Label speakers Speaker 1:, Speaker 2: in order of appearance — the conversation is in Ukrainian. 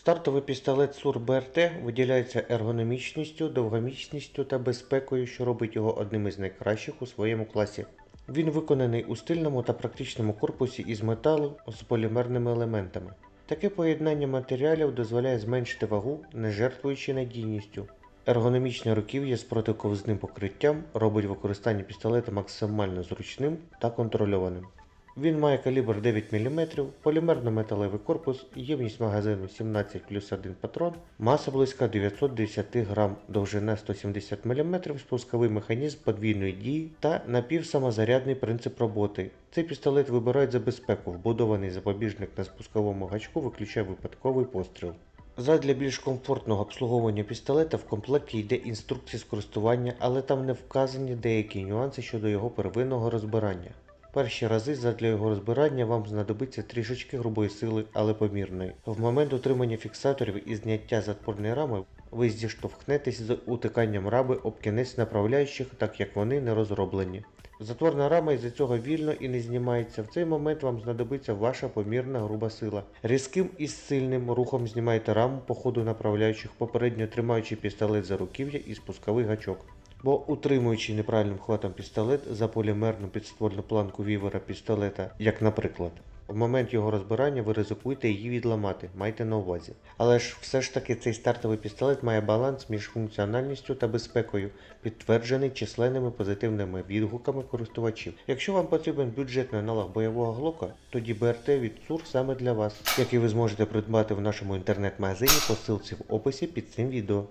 Speaker 1: Стартовий пістолет СУР БРТ виділяється ергономічністю, довгомічністю та безпекою, що робить його одним із найкращих у своєму класі. Він виконаний у стильному та практичному корпусі із металу з полімерними елементами. Таке поєднання матеріалів дозволяє зменшити вагу, не жертвуючи надійністю. Ергономічне руків'я з протиковзним покриттям робить використання пістолета максимально зручним та контрольованим. Він має калібр 9 мм, полімерно-металевий корпус, ємність магазину 17 плюс 1 патрон, маса близька 910 грам, довжина 170 мм, спусковий механізм подвійної дії та напівсамозарядний принцип роботи. Цей пістолет вибирають за безпеку, вбудований запобіжник на спусковому гачку виключає випадковий постріл. Задля більш комфортного обслуговування пістолета в комплекті йде інструкція з користування, але там не вказані деякі нюанси щодо його первинного розбирання. Перші рази задля його розбирання вам знадобиться трішечки грубої сили, але помірної. В момент утримання фіксаторів і зняття затворної рами ви зіштовхнетесь з утиканням рами об кінець направляючих, так як вони не розроблені. Затворна рама із-за цього вільно і не знімається. В цей момент вам знадобиться ваша помірна груба сила. Різким і сильним рухом знімаєте раму по ходу направляючих, попередньо тримаючи пістолет за руків'я і спусковий гачок. Бо утримуючи неправильним хватом пістолет за полімерну підствольну планку вівера пістолета, як наприклад, в момент його розбирання ви ризикуєте її відламати, майте на увазі. Але ж все ж таки цей стартовий пістолет має баланс між функціональністю та безпекою, підтверджений численними позитивними відгуками користувачів. Якщо вам потрібен бюджетний аналог бойового глока, тоді БРТ від ЦУР саме для вас, який ви зможете придбати в нашому інтернет-магазині по ссылці в описі під цим відео.